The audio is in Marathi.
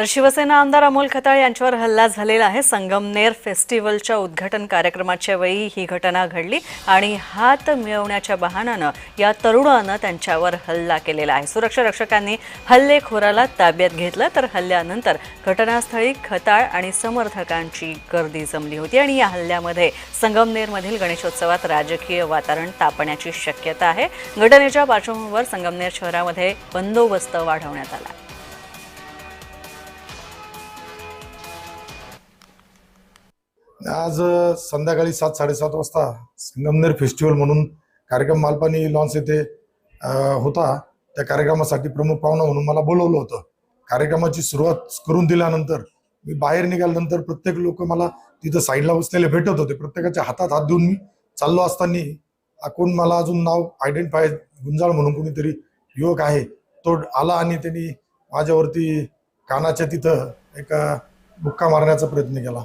तर शिवसेना आमदार अमोल खताळ यांच्यावर हल्ला झालेला आहे. संगमनेर फेस्टिवलच्या उद्घाटन कार्यक्रमाच्या वेळी ही घटना घडली आणि हात मिळवण्याच्या बहाण्यानं या तरुणानं त्यांच्यावर हल्ला केलेला आहे. सुरक्षा रक्षकांनी हल्लेखोराला ताब्यात घेतलं तर हल्ल्यानंतर घटनास्थळी खताळ आणि समर्थकांची गर्दी जमली होती आणि या हल्ल्यामध्ये संगमनेरमधील गणेशोत्सवात राजकीय वातावरण तापण्याची शक्यता आहे. घटनेच्या पार्श्वभूमीवर संगमनेर शहरामध्ये बंदोबस्त वाढवण्यात आला आज संध्याकाळी सात साडेसात वाजता संगमनेर फेस्टिवल म्हणून कार्यक्रम मालपानी लॉन्स येथे होता. त्या कार्यक्रमासाठी प्रमुख पाहुणा म्हणून मला बोलवलं होतं. कार्यक्रमाची सुरुवात करून दिल्यानंतर मी बाहेर निघाल्यानंतर प्रत्येक लोक मला तिथं साईडला बसलेले भेटत होते. प्रत्येकाच्या हातात हात देऊन मी चाललो असताना कोण मला अजून नाव आयडेंटिफाय गुंजाळ म्हणून कोणीतरी युवक आहे तो आला आणि त्यांनी माझ्यावरती कानाच्या तिथं एका बुक्का मारण्याचा प्रयत्न केला.